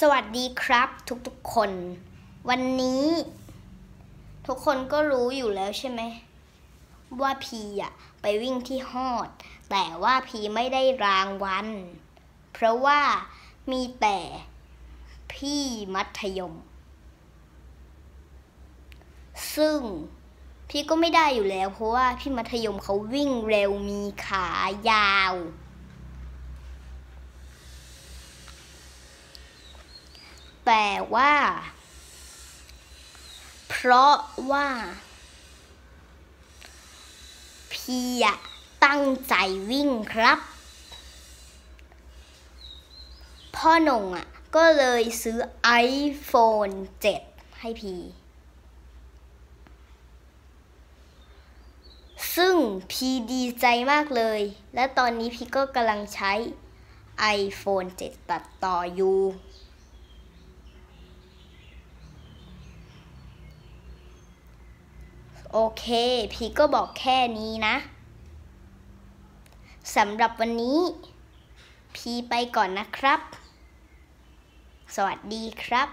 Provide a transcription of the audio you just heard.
สวัสดีครับทุกๆคน วันนี้ ทุกคนก็รู้อยู่แล้วใช่ไหม ว่าพีอะไปวิ่งที่ฮอด แต่ว่าพีไม่ได้รางวัลเพราะว่ามีแต่พี่มัธยม ซึ่งพี่ก็ไม่ได้อยู่แล้ว เพราะว่าพี่มัธยมเขาวิ่งเร็วมีขายาว แต่ว่า เพราะว่าพี่อะตั้งใจวิ่งครับ พ่อหนงอะก็เลยซื้อ iPhone 7 ให้พี่ซึ่งพีดีใจมากเลย และตอนนี้พี่ก็กำลังใช้ iPhone 7 ตัดต่ออยู่ โอเค พี่ก็บอกแค่นี้นะสำหรับวันนี้ พี่ไปก่อนนะครับ สวัสดีครับ